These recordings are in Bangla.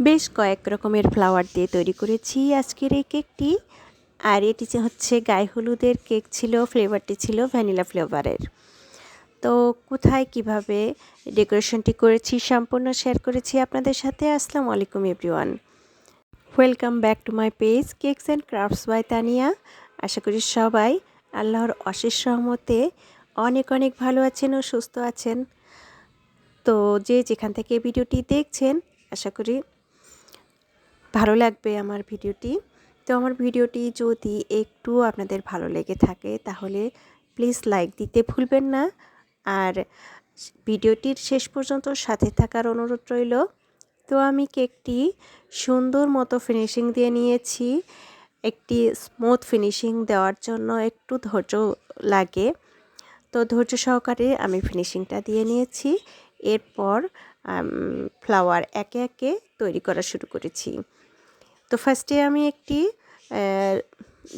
বেশ কয়েক রকমের ফ্লাওয়ার দিয়ে তৈরি করেছি। আজকের এই কেকটি আর এটি যে হচ্ছে গায়ে হলুদের কেক ছিল ফ্লেভারটি ছিল ভ্যানিলা ফ্লেভারের তো কোথায় কীভাবে ডেকোরেশনটি করেছি সম্পূর্ণ শেয়ার করেছি আপনাদের সাথে। আসসালামু আলাইকুম everyone welcome back to my page cakes and crafts by Tania আশা করি সবাই আল্লাহর অশেষ সহমতে অনেক অনেক ভালো আছেন ও সুস্থ আছেন। তো যে যেখান থেকে ভিডিওটি দেখছেন, আশা করি ভালো লাগবে আমার ভিডিওটি। তো আমার ভিডিওটি যদি একটু আপনাদের ভালো লেগে থাকে, তাহলে প্লিজ লাইক দিতে ভুলবেন না। আর ভিডিওটির শেষ পর্যন্ত সাথে থাকার অনুরোধ রইল। তো আমি কেকটি সুন্দর মতো ফিনিশিং দিয়ে নিয়েছি। একটি স্মুথ ফিনিশিং দেওয়ার জন্য একটু ধৈর্য লাগে। তো ধৈর্য সহকারে আমি ফিনিশিংটা দিয়ে নিয়েছি। এরপর ফ্লাওয়ার একে একে তৈরি করা শুরু করেছি। তো ফার্স্টে আমি একটি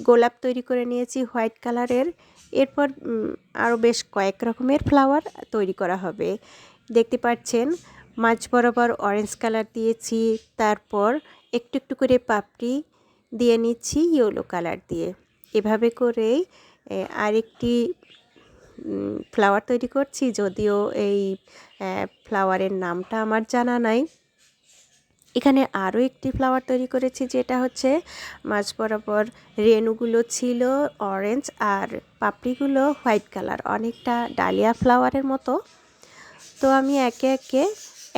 গোলাপ তৈরি করে নিয়েছি হোয়াইট কালারের। এরপর আরও বেশ কয়েক রকমের ফ্লাওয়ার তৈরি করা হবে। দেখতে পাচ্ছেন মাছ বরাবর অরেঞ্জ কালার দিয়েছি, তারপর একটু একটু করে পাপড়ি দিয়ে নিচ্ছি ইয়েলো কালার দিয়ে। এভাবে করেই আরেকটি ফ্লাওয়ার তৈরি করছি, যদিও এই ফ্লাওয়ারের নামটা আমার জানা নাই। এখানে আরও একটি ফ্লাওয়ার তৈরি করেছি, যেটা হচ্ছে মাছ বরাবর রেণুগুলো ছিল অরেঞ্জ আর পাপড়িগুলো হোয়াইট কালার অনেকটা ডালিয়া ফ্লাওয়ারের মতো। তো আমি একে একে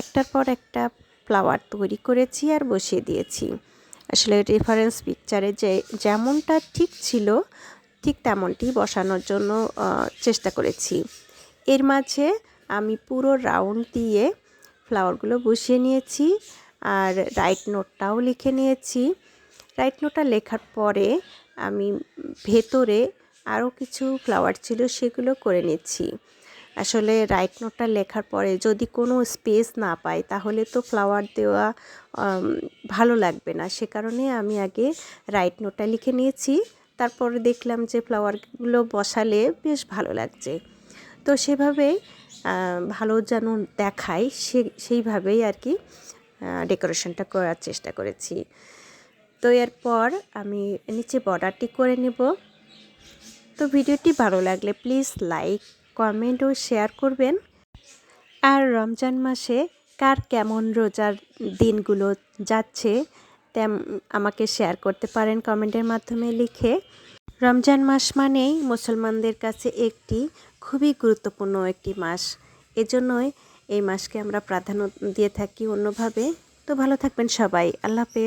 একটার পর একটা ফ্লাওয়ার তৈরি করেছি আর বসিয়ে দিয়েছি। আসলে রেফারেন্স পিকচারে যে যেমনটা ঠিক ছিল, ঠিক তেমনটি বসানোর জন্য চেষ্টা করেছি। এর মাঝে আমি পুরো রাউন্ড দিয়ে ফ্লাওয়ারগুলো বসিয়ে নিয়েছি। আর রাইট নোটটাও লিখে নিয়েছি। রাইট নোটটা লেখার পরে আমি ভেতরে আরও কিছু ফ্লাওয়ার ছিল সেগুলো করে নিচ্ছি। আসলে রাইট নোটটা লেখার পরে যদি কোনো স্পেস না পাই তাহলে তো ফ্লাওয়ার দেওয়া ভালো লাগবে না। সে কারণে আমি আগে রাইট নোটটা লিখে নিয়েছি। তারপরে দেখলাম যে ফ্লাওয়ারগুলো বসালে বেশ ভালো লাগছে। তো সেভাবেই ভালো যেন দেখায় সে, সেইভাবেই আর কি ডেকোরেশনটা করার চেষ্টা করেছি। তো এরপর আমি নিচে বর্ডারটি করে নেব। তো ভিডিওটি ভালো লাগলে প্লিজ লাইক কমেন্ট ও শেয়ার করবেন। আর রমজান মাসে কার কেমন রোজার দিনগুলো যাচ্ছে তেম, আমাকে শেয়ার করতে পারেন কমেন্টের মাধ্যমে লিখে। রমজান মাস মানেই মুসলমানদের কাছে একটি খুবই গুরুত্বপূর্ণ একটি মাস। এজন্যই এই মাসকে আমরা প্রাধান্য দিয়ে থাকি অন্যভাবে। তো ভালো থাকবেন সবাই। আল্লাহ হাফেজ।